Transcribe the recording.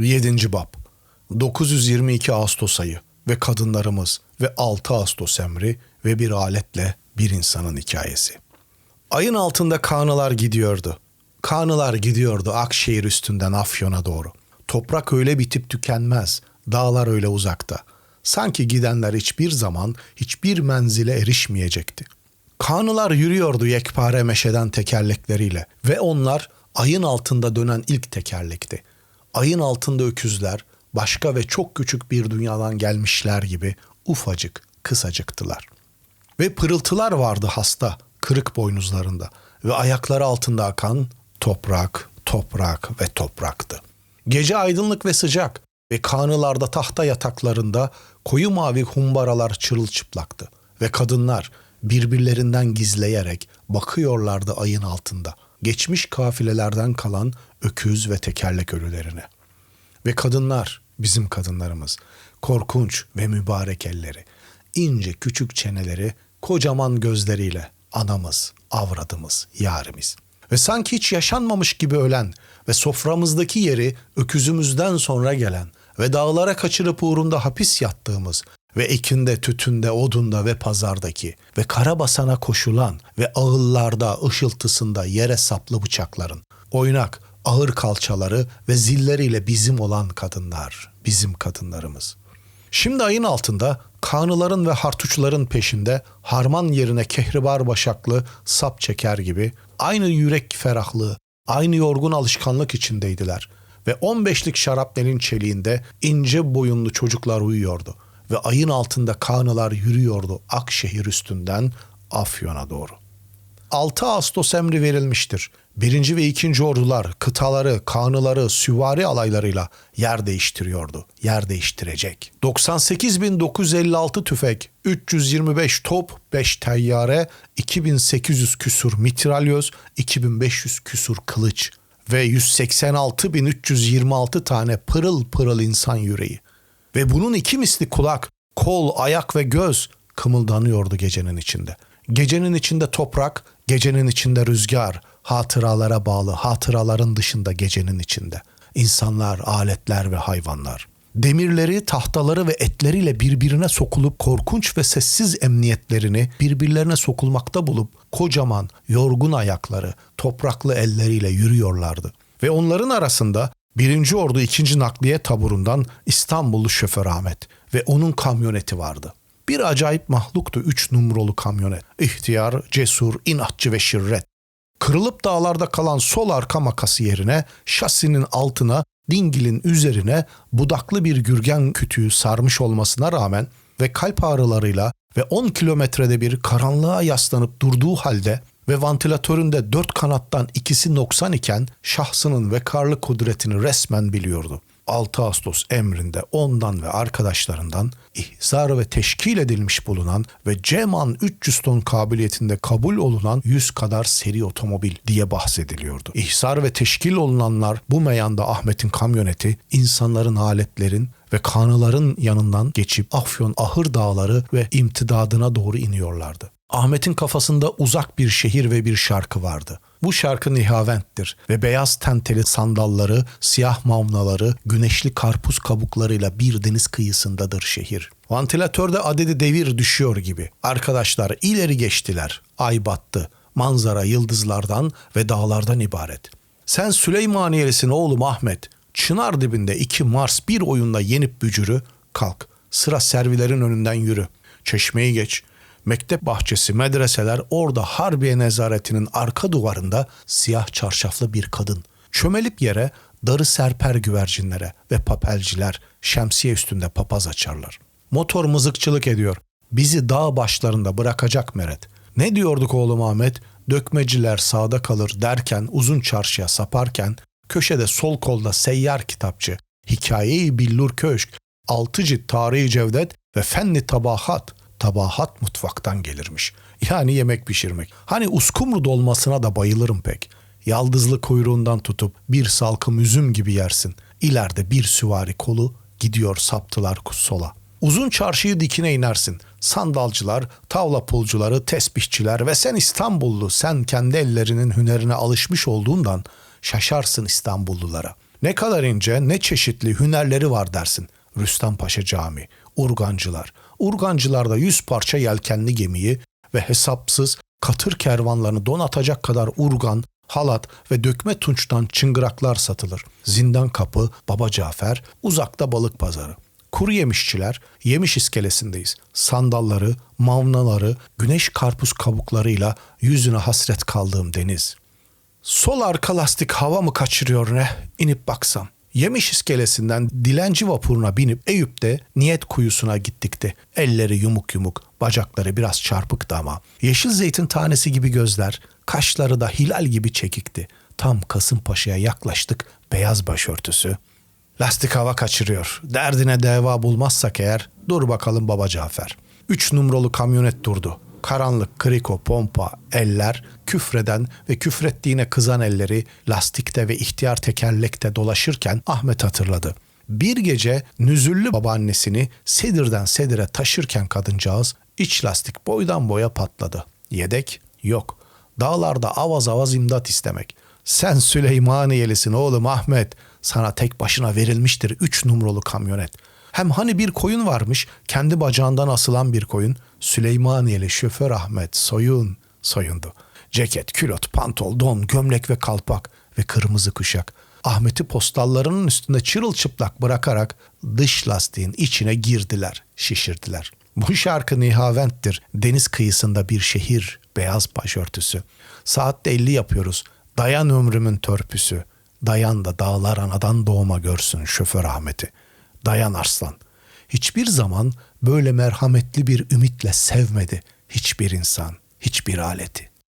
7. Bab 922 Ağustos ayı ve kadınlarımız ve 6 Ağustos emri ve bir aletle bir insanın hikayesi. Ayın altında kanılar gidiyordu. Kanılar gidiyordu Akşehir üstünden Afyon'a doğru. Toprak öyle bitip tükenmez, dağlar öyle uzakta. Sanki gidenler hiçbir zaman hiçbir menzile erişmeyecekti. Kanılar yürüyordu yekpare meşeden tekerlekleriyle ve onlar ayın altında dönen ilk tekerlekti. Ayın altında öküzler başka ve çok küçük bir dünyadan gelmişler gibi ufacık, kısacıktılar. Ve pırıltılar vardı hasta, kırık boynuzlarında ve ayakları altında akan toprak, toprak ve topraktı. Gece aydınlık ve sıcak ve kanılarda tahta yataklarında koyu mavi humbaralar çırılçıplaktı ve kadınlar birbirlerinden gizleyerek bakıyorlardı ayın altında. Geçmiş kafilelerden kalan öküz ve tekerlek ölülerine. Ve kadınlar, bizim kadınlarımız, korkunç ve mübarek elleri, ince küçük çeneleri, kocaman gözleriyle anamız, avradımız, yarimiz. Ve sanki hiç yaşanmamış gibi ölen ve soframızdaki yeri öküzümüzden sonra gelen ve dağlara kaçırıp uğrunda hapis yattığımız ve ekinde, tütünde, odunda ve pazardaki ve karabasana koşulan ve ağıllarda, ışıltısında yere saplı bıçakların, oynak, ağır kalçaları ve zilleriyle bizim olan kadınlar, bizim kadınlarımız. Şimdi ayın altında kanıların ve hartuçların peşinde harman yerine kehribar başaklı sap çeker gibi aynı yürek ferahlığı, aynı yorgun alışkanlık içindeydiler ve 15'lik şarapnelin çeliğinde ince boyunlu çocuklar uyuyordu ve ayın altında kanılar yürüyordu Akşehir üstünden Afyon'a doğru. 6 Ağustos emri verilmiştir. Birinci ve ikinci ordular kıtaları, kanıları, süvari alaylarıyla yer değiştiriyordu. Yer değiştirecek. 98.956 tüfek, 325 top, 5 teyyare, 2800 küsur mitralyöz, 2500 küsur kılıç ve 186.326 tane pırıl pırıl insan yüreği. Ve bunun iki misli kulak, kol, ayak ve göz kımıldanıyordu gecenin içinde. Gecenin içinde toprak, gecenin içinde rüzgar, hatıralara bağlı, hatıraların dışında gecenin içinde. İnsanlar, aletler ve hayvanlar. Demirleri, tahtaları ve etleriyle birbirine sokulup korkunç ve sessiz emniyetlerini birbirlerine sokulmakta bulup kocaman, yorgun ayakları, topraklı elleriyle yürüyorlardı. Ve onların arasında Birinci Ordu 2. Nakliye Taburu'ndan İstanbullu şoför Ahmet ve onun kamyoneti vardı. Bir acayip mahluktu üç numaralı kamyonet. İhtiyar, cesur, inatçı ve şirret. Kırılıp dağlarda kalan sol arka makası yerine şasinin altına dingilin üzerine budaklı bir gürgen kütüğü sarmış olmasına rağmen ve kalp ağrılarıyla ve 10 kilometrede bir karanlığa yaslanıp durduğu halde ve vantilatöründe dört kanattan ikisi noksan iken şahsının ve karlı kudretini resmen biliyordu. 6 Ağustos emrinde ondan ve arkadaşlarından ihzar ve teşkil edilmiş bulunan ve Ceman 300 ton kabiliyetinde kabul olunan 100 kadar seri otomobil diye bahsediliyordu. İhzar ve teşkil olunanlar bu meyanda Ahmet'in kamyoneti insanların aletlerin ve kanıların yanından geçip Afyon Ahır Dağları ve imtidadına doğru iniyorlardı. Ahmet'in kafasında uzak bir şehir ve bir şarkı vardı. Bu şarkı nihaventtir ve beyaz tenteli sandalları, siyah mavnaları, güneşli karpuz kabuklarıyla bir deniz kıyısındadır şehir. Vantilatörde adedi devir düşüyor gibi. Arkadaşlar ileri geçtiler. Ay battı. Manzara yıldızlardan ve dağlardan ibaret. Sen Süleymaniyelisin oğlum Ahmet. Çınar dibinde iki Mars bir oyunda yenip bücürü. Kalk. Sıra servilerin önünden yürü. Çeşmeyi geç mektep bahçesi, medreseler orada Harbiye nezaretinin arka duvarında siyah çarşaflı bir kadın. Çömelip yere darı serper güvercinlere ve papelciler şemsiye üstünde papaz açarlar. Motor mızıkçılık ediyor. Bizi dağ başlarında bırakacak Meret. Ne diyorduk oğlum Ahmet? Dökmeciler sağda kalır derken uzun çarşıya saparken köşede sol kolda seyyar kitapçı, hikayeyi billur köşk, altı cilt tarihi cevdet ve fenni tabahat tabahat mutfaktan gelirmiş. Yani yemek pişirmek. Hani uskumru dolmasına da bayılırım pek. Yaldızlı kuyruğundan tutup bir salkım üzüm gibi yersin. İleride bir süvari kolu gidiyor saptılar sola. Uzun çarşıyı dikine inersin. Sandalcılar, tavla pulcuları, tesbihçiler ve sen İstanbullu, sen kendi ellerinin hünerine alışmış olduğundan şaşarsın İstanbullulara. Ne kadar ince, ne çeşitli hünerleri var dersin. Rüstem Paşa Camii, urgancılar. Urgancılarda yüz parça yelkenli gemiyi ve hesapsız katır kervanlarını donatacak kadar urgan, halat ve dökme tunçtan çıngıraklar satılır. Zindan kapı, Baba Cafer, uzakta balık pazarı. Kuru yemişçiler, yemiş iskelesindeyiz. Sandalları, mavnaları, güneş karpuz kabuklarıyla yüzüne hasret kaldığım deniz. Sol arka lastik hava mı kaçırıyor ne? İnip baksam. Yemiş iskelesinden dilenci vapuruna binip Eyüp'te niyet kuyusuna gittikti. Elleri yumuk yumuk, bacakları biraz çarpıktı ama. Yeşil zeytin tanesi gibi gözler, kaşları da hilal gibi çekikti. Tam Kasımpaşa'ya yaklaştık, beyaz başörtüsü. Lastik hava kaçırıyor. Derdine deva bulmazsak eğer dur bakalım baba Cafer. Üç numaralı kamyonet durdu. Karanlık, kriko, pompa, eller, küfreden ve küfrettiğine kızan elleri lastikte ve ihtiyar tekerlekte dolaşırken Ahmet hatırladı. Bir gece nüzüllü babaannesini sedirden sedire taşırken kadıncağız iç lastik boydan boya patladı. Yedek yok. Dağlarda avaz avaz imdat istemek. Sen Süleymaniyelisin oğlum Ahmet. Sana tek başına verilmiştir üç numaralı kamyonet. Hem hani bir koyun varmış, kendi bacağından asılan bir koyun. Süleymaniyeli şoför Ahmet soyun, soyundu. Ceket, külot, pantol, don, gömlek ve kalpak ve kırmızı kuşak. Ahmet'i postallarının üstünde çırılçıplak bırakarak dış lastiğin içine girdiler, şişirdiler. Bu şarkı nihaventtir. Deniz kıyısında bir şehir, beyaz başörtüsü. Saatte 50 yapıyoruz. Dayan ömrümün törpüsü. Dayan da dağlar anadan doğma görsün şoför Ahmet'i. Dayan arslan. Hiçbir zaman böyle merhametli bir ümitle sevmedi hiçbir insan, hiçbir aleti.